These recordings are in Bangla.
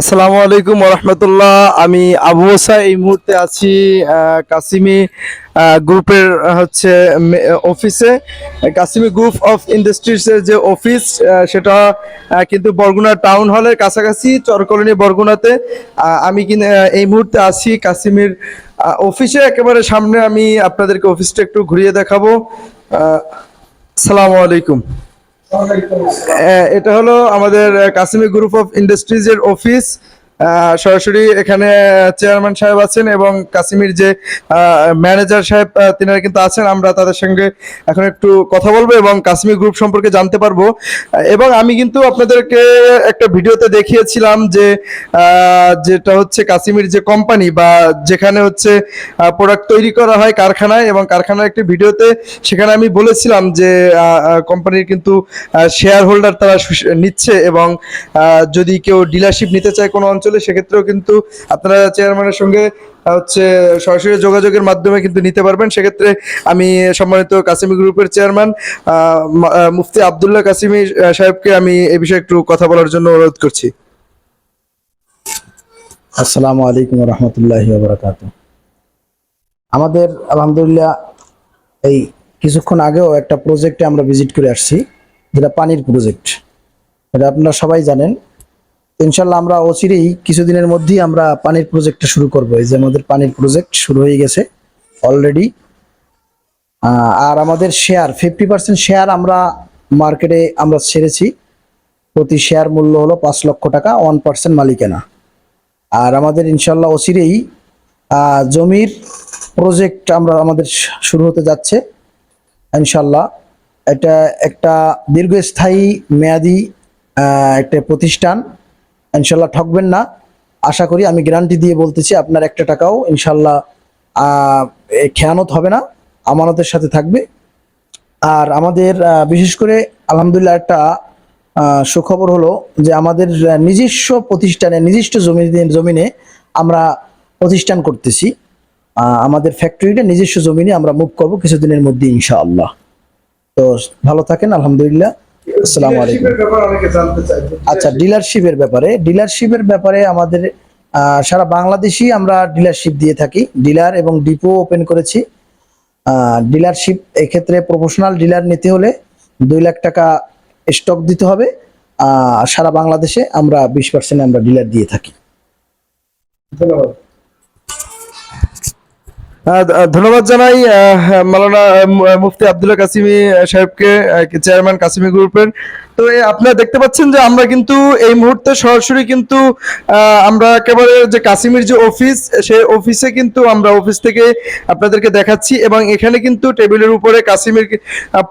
আসসালামু আলাইকুম রহমতুল্লাহ আমি আবু ওসা এই মুহূর্তে আছি কাসিমি গ্রুপের হচ্ছে অফিসে। কাসিমি গ্রুপ অফ ইন্ডাস্ট্রিজের যে অফিস সেটা কিন্তু বরগুনা টাউন হলের কাছাকাছি, চরকলনি বরগুনাতে। আমি এই মুহূর্তে আছি কাসিমির অফিসে। একেবারে সামনে আমি আপনাদেরকে অফিসটা একটু ঘুরিয়ে দেখাবো। আসসালামু আলাইকুম। এটা হলো আমাদের কাসিমি গ্রুপ অফ ইন্ডাস্ট্রিজ এর অফিস সরাসরি এখানে চেয়ারম্যান সাহেব আছেন এবং কাসিমির যে ম্যানেজার সাহেব তিনারা কিন্তু আছেন। আমরা তাদের সঙ্গে এখন একটু কথা বলব এবং কাশ্মীর গ্রুপ সম্পর্কে জানতে পারব। এবং আমি কিন্তু আপনাদেরকে একটা ভিডিওতে দেখিয়েছিলাম যে যেটা হচ্ছে কাশ্মীর যে কোম্পানি বা যেখানে হচ্ছে প্রোডাক্ট তৈরি করা হয় কারখানায় এবং কারখানার একটি ভিডিওতে সেখানে আমি বলেছিলাম যে কোম্পানির কিন্তু শেয়ার হোল্ডার তারা নিচ্ছে এবং যদি কেউ ডিলারশিপ নিতে চায় কোনো অঞ্চলে সেক্ষেত্রেও কিন্তু আপনারা চেয়ারম্যানের সঙ্গে হচ্ছে সরাসরি যোগাযোগের মাধ্যমে কিন্তু নিতে পারবেন। সেক্ষেত্রে আমি সম্মানিত কাসিমি গ্রুপের চেয়ারম্যান মুফতি আবদুল্লাহ কাসিমি সাহেবকে আমি এ বিষয়ে একটু কথা বলার জন্য অনুরোধ করছি। আসসালামু আলাইকুম রহমতুল্লাহি আমাদের আলহামদুলিল্লাহ এই কিছুক্ষণ আগেও একটা প্রজেক্টে আমরা ভিজিট করে আসছি, যেটা পানির প্রজেক্ট এটা আপনারা সবাই জানেন ইনশাল্লাহ আমরা অচিরেই কিছুদিনের মধ্যেই আমরা পানির প্রজেক্টটা শুরু করব। এই যে আমাদের পানির প্রজেক্ট শুরু হয়ে গেছে অলরেডি আর আমাদের শেয়ার ফিফটি পার্সেন্ট শেয়ার আমরা মার্কেটে আমরা ছেড়েছি। প্রতি শেয়ার মূল্য হলো পাঁচ লক্ষ টাকা ওয়ান পার্সেন্ট মালিকানা। আর আমাদের ইনশাল্লাহ অচিরেই জমির প্রজেক্ট আমরা আমাদের শুরু হতে যাচ্ছে। ইনশাল্লাহ এটা একটা দীর্ঘস্থায়ী, মেয়াদি একটা প্রতিষ্ঠান। ইনশাল্লাহ ঠকবেন না। আশা করি আমি গ্যারান্টি দিয়ে বলতেছি, আপনার একটা টাকাও ইনশাল্লাহ খেয়ানত হবে না, আমানতের সাথে থাকবে। আর আমাদের বিশেষ করে আলহামদুলিল্লাহ একটা সুখবর হলো যে আমাদের নিজস্ব প্রতিষ্ঠানে, নিজস্ব জমি জমিনে আমরা প্রতিষ্ঠান করতেছি। আমাদের ফ্যাক্টরিটা নিজস্ব জমিনে আমরা মুভ করব কিছুদিনের মধ্যে ইনশাআল্লাহ। তো ভালো থাকেন, আলহামদুলিল্লাহ। আসসালামু আলাইকুম। আচ্ছা ডিলারশিপের ব্যাপারে। ডিলারশিপের ব্যাপারে আমাদের সারা বাংলাদেশই আমরা ডিলারশিপ দিয়ে থাকি। ডিলার এবং ডিপো ওপেন করেছি। ডিলারশিপ এক্ষেত্রে প্রফেশনাল ডিলার নিতে হলে দুই লাখ টাকা স্টক দিতে হবে। সারা বাংলাদেশে আমরা বিশ পার্সেন্ট আমরা ডিলার দিয়ে থাকি। ধন্যবাদ। ধন্যবাদ জানাই আহ, মাওলানা আহ, মু- আহ, মুফতি আব্দুল্লাহ কাসিমি সাহেবকে চেয়ারম্যান কাসিমি গ্রুপের। তো আপনারা দেখতে পাচ্ছেন যে আমরা কিন্তু এই মুহূর্তে সরাসরি কিন্তু আমরা একেবারে যে কাসিমির যে অফিস সেই অফিসে কিন্তু আমরা অফিস থেকে আপনাদেরকে দেখাচ্ছি এবং এখানে কিন্তু টেবিলের উপরে কাসিমির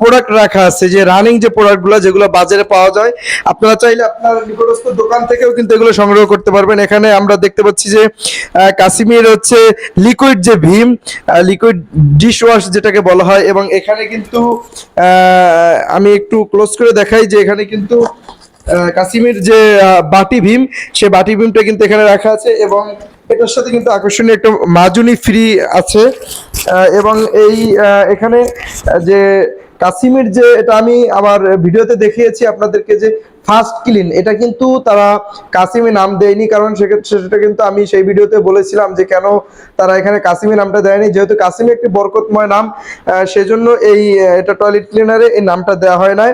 প্রোডাক্ট রাখা আছে যে রানিং যে প্রোডাক্টগুলো যেগুলো বাজারে পাওয়া যায়। আপনারা চাইলে আপনার নিকটস্থ দোকান থেকেও কিন্তু এগুলো সংগ্রহ করতে পারবেন। এখানে আমরা দেখতে পাচ্ছি যে কাসিমির হচ্ছে লিকুইড যে ভীম লিকুইড ডিশ ওয়াশ যেটাকে বলা হয়, এবং এখানে কিন্তু আমি একটু ক্লোজ করে দেখাই যে এখানে কিন্তু কাসিমের যে বাটি ভীম, সে বাটি ভীমটা কিন্তু এখানে রাখা আছে, এবং এটার সাথে কিন্তু আকর্ষণীয় একটা মাজুনি ফ্রি আছে এবং এই এখানে যে কাসিমের যে, এটা আমি আমার ভিডিওতে দেখিয়েছি আপনাদেরকে যে ফার্স্ট ক্লিন। এটা কিন্তু তারা কাসিমে নাম দেয়নি, কারণ সেক্ষেত্রে সেটা কিন্তু আমি সেই ভিডিওতে বলেছিলাম যে কেন তারা এখানে কাসিমে নামটা দেয়নি। যেহেতু কাসিমে একটি বরকতময় নাম সেজন্য এই এটা টয়লেট ক্লিনারে এই নামটা দেওয়া হয় নাই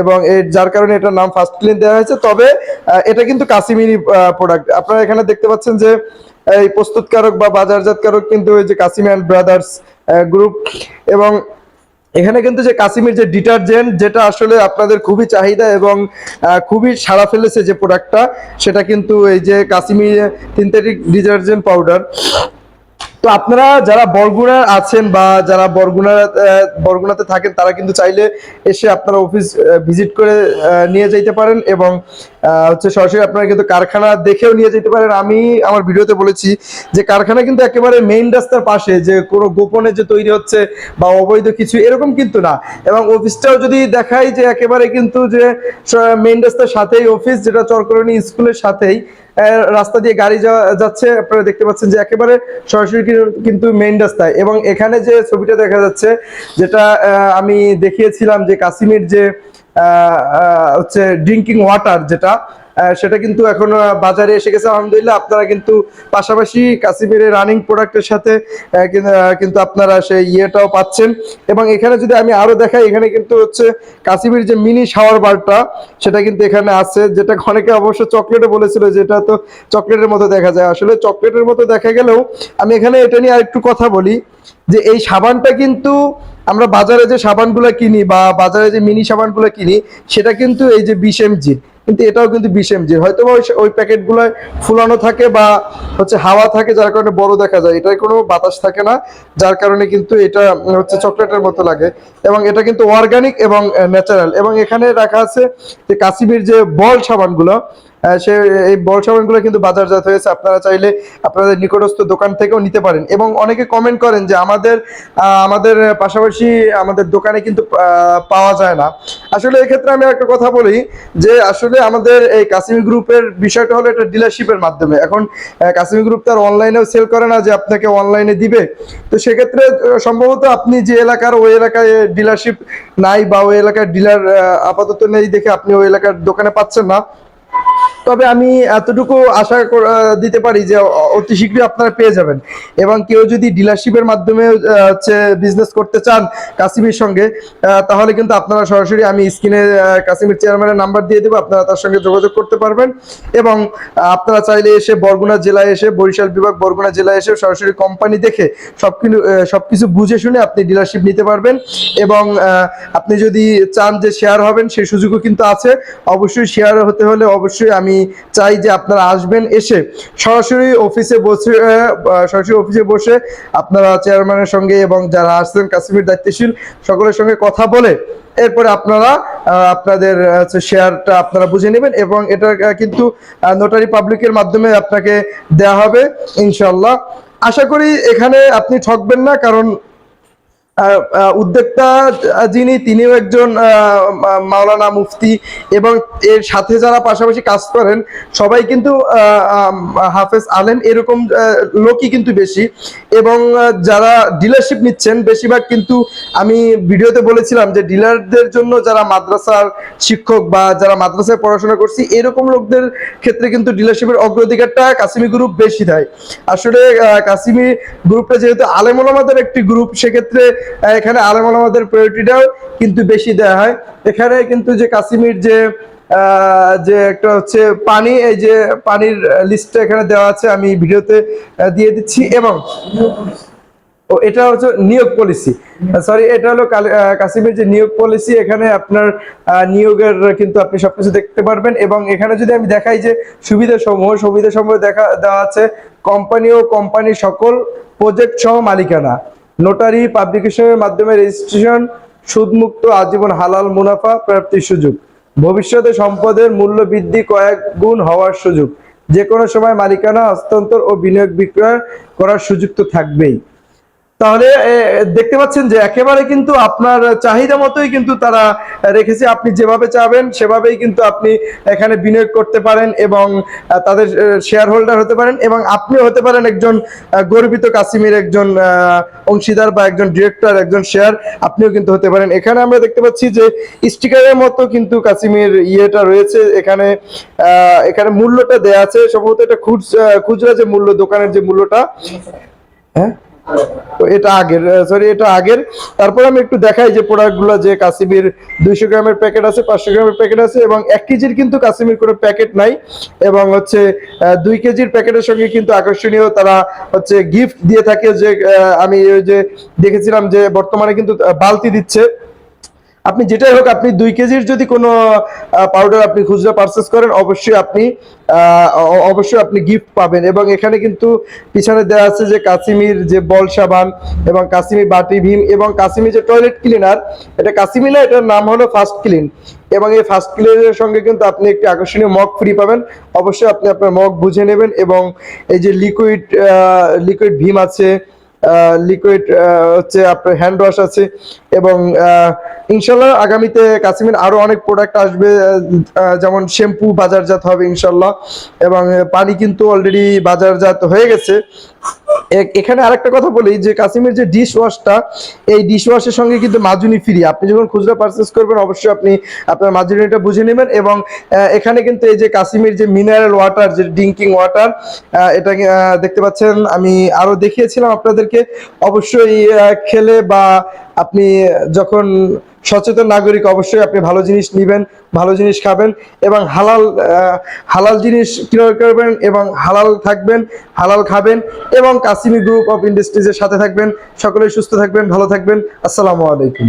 এবং এর, যার কারণে এটার নাম ফার্স্ট ক্লিন দেওয়া হয়েছে। তবে এটা কিন্তু কাসিমেরই প্রোডাক্ট আপনারা এখানে দেখতে পাচ্ছেন যে, এই প্রস্তুতকারক বা বাজারজাতকারক কিন্তু ওই যে কাসিম অ্যান্ড ব্রাদার্স গ্রুপ এবং এখানে কিন্তু যে কাসিমের যে ডিটারজেন্ট, যেটা আসলে আপনাদের খুবই চাহিদা এবং খুবই সারা ফেলেছে যে প্রোডাক্টটা সেটা কিন্তু এই যে কাসিমি সিনথেটিক ডিটারজেন্ট পাউডার তো আপনারা যারা বরগুনার আছেন বা যারা বরগুনা বরগুনাতে থাকেন, তারা কিন্তু চাইলে এসে আপনারা অফিস ভিজিট করে নিয়ে যাইতে পারেন এবং হচ্ছে সরাসরি আপনারা কিন্তু কারখানা দেখেও নিয়ে যেতে পারেন। আমি আমার ভিডিওতে বলেছি যে কারখানা কিন্তু একেবারে মেইন রাস্তার পাশে, যে কোনো গোপনে যে তৈরি হচ্ছে বা অবৈধ কিছু, এরকম কিন্তু না। এবং অফিসটাও যদি দেখাই যে একেবারে কিন্তু যে মেইন রাস্তার সাথেই অফিস যেটা চরকরণী স্কুলের সাথেই রাস্তা দিয়ে গাড়ি যাচ্ছে, আপনারা দেখতে পাচ্ছেন যে একেবারে সরাসরি কিন্তু মেইন রাস্তায়। এবং এখানে যে ছবিটা দেখা যাচ্ছে, যেটা আমি দেখিয়েছিলাম যে কাশ্মীর যে হচ্ছে ড্রিঙ্কিং ওয়াটার যেটা সেটা কিন্তু এখন বাজারে এসে গেছে। আলহামদুলিল্লাহ, আপনারা কিন্তু পাশাপাশি কাশ্মীরের রানিং প্রোডাক্টের সাথে কিন্তু আপনারা সেই ইয়েটাও পাচ্ছেন। এবং এখানে যদি আমি আরও দেখাই, এখানে কিন্তু হচ্ছে কাশ্মীর যে মিনি শাওয়ার বারটা সেটা কিন্তু এখানে আছে, যেটা অনেকে অবশ্য চকলেটে বলেছিল যেটা তো চকলেটের মতো দেখা যায়। আসলে চকলেটের মতো দেখা গেলেও আমি এখানে এটা নিয়ে আরেকটু কথা বলি, যে এই সাবানটা কিন্তু আমরা বাজারে যে সাবানগুলো কিনি বা বাজারে যে মিনি সাবানগুলো কিনি, সেটা কিন্তু এই যে বিশ এমজির কিন্তু এটাও কিন্তু বিশ এমজির হয়তো বা ওই- ওই প্যাকেটগুলো ফুলানো থাকে বা হচ্ছে হাওয়া থাকে, যার কারণে বড় দেখা যায়। এটার কোনো বাতাস থাকে না, যার কারণে কিন্তু এটা হচ্ছে চকলেটের মতো লাগে। এবং এটা কিন্তু অর্গানিক এবং ন্যাচারাল। এবং এখানে রাখা আছে যে কাশ্মীর যে বল সাবানগুলো সে এই বল সাবানগুলো কিন্তু বাজারজাত হয়েছে। আপনারা চাইলে আপনাদের নিকটস্থ দোকান থেকেও নিতে পারেন। এবং অনেকে কমেন্ট করেন যে আমাদের আমাদের পাশাপাশি আমাদের দোকানে কিন্তু পাওয়া যায় না। আসলে এক্ষেত্রে আমি একটা কথা বলি যে আসলে আমাদের এই কাশ্মীর গ্রুপের বিষয়টা হলো এটা ডিলারশিপের মাধ্যমে। এখন কাশ্মীর গ্রুপ তার অনলাইনেও সেল করে না যে আপনাকে অনলাইনে দিবে। তো সেক্ষেত্রে সম্ভবত আপনি যে এলাকার, ওই এলাকায় ডিলারশিপ নাই বা ওই এলাকার ডিলার আপাতত নেই দেখে আপনি ওই এলাকার দোকানে পাচ্ছেন না। তবে আমি এতটুকু আশা দিতে পারি যে অতি শীঘ্রই আপনারা পেয়ে যাবেন। এবং কেউ যদি ডিলারশিপের মাধ্যমে হচ্ছে বিজনেস করতে চান কাসিমের সঙ্গে তাহলে কিন্তু আপনারা সরাসরি আমি স্ক্রিনে কাসিমের চেয়ারম্যানের নাম্বার দিয়ে দেবো, আপনারা তার সঙ্গে যোগাযোগ করতে পারবেন। এবং আপনারা চাইলে এসে বরগুনা জেলায় এসে, বরিশাল বিভাগ বরগুনা জেলায় এসে সরাসরি কোম্পানি দেখে সবকিছু সব কিছু বুঝে শুনে আপনি ডিলারশিপ নিতে পারবেন। এবং আপনি যদি চান যে শেয়ার হবেন সেই সুযোগও কিন্তু আছে। অবশ্যই শেয়ার হতে হলে অবশ্যই আমি চাই যে আপনারা আসবেন এসে সরাসরি অফিসে বসে সরাসরি অফিসে বসে আপনারা চেয়ারম্যানের সঙ্গে এবং যারা আসছেন কাশ্মীর দায়িত্বশীল সকলের সঙ্গে কথা বলে এরপরে আপনারা আপনাদের শেয়ারটা আপনারা বুঝে নেবেন এবং এটা কিন্তু নোটারি পাবলিকের মাধ্যমে আপনাকে দেওয়া হবে ইনশাল্লাহ আশা করি এখানে আপনি ঠকবেন না কারণ উদ্যোক্তা যিনি, তিনিও একজন মাওলানা মুফতি এবং এর সাথে যারা পাশাপাশি কাজ করেন, সবাই কিন্তু হাফেজ আলেম এরকম লোকই কিন্তু বেশি এবং যারা ডিলারশিপ নিচ্ছেন, বেশিরভাগ কিন্তু আমি ভিডিওতে বলেছিলাম যে ডিলারদের জন্য যারা মাদ্রাসার শিক্ষক বা যারা মাদ্রাসায় পড়াশোনা করছি, এরকম লোকদের ক্ষেত্রে কিন্তু ডিলারশিপের অগ্রাধিকারটা কাসিমি গ্রুপ বেশি দেয়। আসলে কাসিমি গ্রুপটা যেহেতু আলেম একটি গ্রুপ সেক্ষেত্রে এখানে আলেম ওলামাদের প্রায়োরিটিটাও কিন্তু বেশি দেওয়া হয়। এখানে কিন্তু যে কাসিমির যে যে একটা হচ্ছে পানি, এই যে পানির লিস্টটা এখানে দেওয়া আছে, আমি ভিডিওতে দিয়ে দিচ্ছি। এবং ও, এটা হচ্ছে নিয়োগ পলিসি সরি এটা হলো কাসিমের যে নিয়োগ পলিসি এখানে আপনার নিয়োগের কিন্তু আপনি সবকিছু দেখতে পারবেন। এবং এখানে যদি আমি দেখাই যে সুবিধা সমূহ সুবিধা সমূহ দেখা, দেওয়া আছে কোম্পানি ও কোম্পানি সকল প্রজেক্ট সহ মালিকানা। নোটারি পাবলিকেশনের মাধ্যমে রেজিস্ট্রেশন সুদমুক্ত, আজীবন হালাল মুনাফা প্রাপ্তির সুযোগ। ভবিষ্যতে সম্পদের মূল্য বৃদ্ধি কয়েক গুণ হওয়ার সুযোগ। যে কোনো সময় মালিকানা হস্তান্তর ও বিনিয়োগ বিক্রয় করার সুযোগ তো থাকবেই। তাহলে দেখতে পাচ্ছেন যে একেবারে কিন্তু আপনার চাহিদা মতোই কিন্তু তারা রেখেছে। আপনি যেভাবে চাবেন, সেভাবেই কিন্তু আপনি এখানে বিনিয়োগ করতে পারেন এবং তাদের শেয়ার হোল্ডার হতে পারেন এবং আপনিও হতে পারেন একজন গর্বিত কাসিমের একজন অংশীদার বা একজন ডিরেক্টর একজন শেয়ার আপনিও কিন্তু হতে পারেন। এখানে আমরা দেখতে পাচ্ছি যে স্টিকারের মতো কিন্তু কাসিমের ইয়েটা রয়েছে। এখানে এখানে মূল্যটা দেয়া আছে। সম্ভবত এটা খুচরা যে মূল্য, দোকানের যে মূল্যটা। হ্যাঁ? তো এটা আগের সরি এটা আগের। তারপর আমি একটু দেখাই যে প্রোডাক্টগুলো যে কাশ্মীর দুইশো গ্রামের প্যাকেট আছে, পাঁচশো গ্রামের প্যাকেট আছে, এবং এক কেজির কিন্তু কাশ্মীর কোনো প্যাকেট নাই, এবং হচ্ছে দুই কেজির প্যাকেটের সঙ্গে কিন্তু আকর্ষণীয় তারা হচ্ছে গিফট দিয়ে থাকে যে আমি ওই যে দেখেছিলাম যে বর্তমানে কিন্তু বালতি দিচ্ছে। আপনি যেটাই হোক, আপনি দুই কেজির যদি কোনো পাউডার আপনি খুচরা পারচেস করেন, অবশ্যই আপনি অবশ্যই আপনি গিফট পাবেন। এবং এখানে কিন্তু পিছনে দেওয়া আছে যে কাসিমির যে বল সাবান এবং কাসিমি বাটি, ভীম এবং কাসিমি যে টয়লেট ক্লিনার এটা কাসিমি না, এটার নাম হলো ফার্স্ট ক্লিন এবং এই ফার্স্ট ক্লিনের সঙ্গে কিন্তু আপনি একটি আকর্ষণীয় মগ ফ্রি পাবেন। অবশ্যই আপনি আপনার মগ বুঝে নেবেন এবং এই যে লিকুইড লিকুইড ভীম আছে লিকুইড হচ্ছে আপনার হ্যান্ড ওয়াশ আছে এবং ইনশাল্লাহ আগামীতে কাসিমের আরও অনেক প্রোডাক্ট আসবে যেমন শ্যাম্পু বাজারজাত হবে ইনশাল্লাহ এবং পানি কিন্তু অলরেডি বাজারজাত হয়ে গেছে। এখানে আরেকটা কথা বলি, যে কাসিমের যে ডিশ ওয়াশটা এই ডিশ ওয়াশের সঙ্গে কিন্তু মাজুনি ফ্রি আপনি যখন খুচরা পারচেস করবেন, অবশ্যই আপনি আপনার মাজুনিটা বুঝে নেবেন এবং এখানে কিন্তু এই যে কাসিমের যে মিনারেল ওয়াটার যে ড্রিঙ্কিং ওয়াটার এটা দেখতে পাচ্ছেন, আমি আরও দেখিয়েছিলাম আপনাদেরকে। অবশ্যই খেলে বা আপনি যখন সচেতন নাগরিক অবশ্যই আপনি ভালো জিনিস নেবেন, ভালো জিনিস খাবেন এবং হালাল হালাল জিনিস ক্রয় করবেন এবং হালাল থাকবেন, হালাল খাবেন এবং কাসিমি গ্রুপ অফ ইন্ডাস্ট্রিজের সাথে থাকবেন। সকলেই সুস্থ থাকবেন, ভালো থাকবেন। আসসালামু আলাইকুম।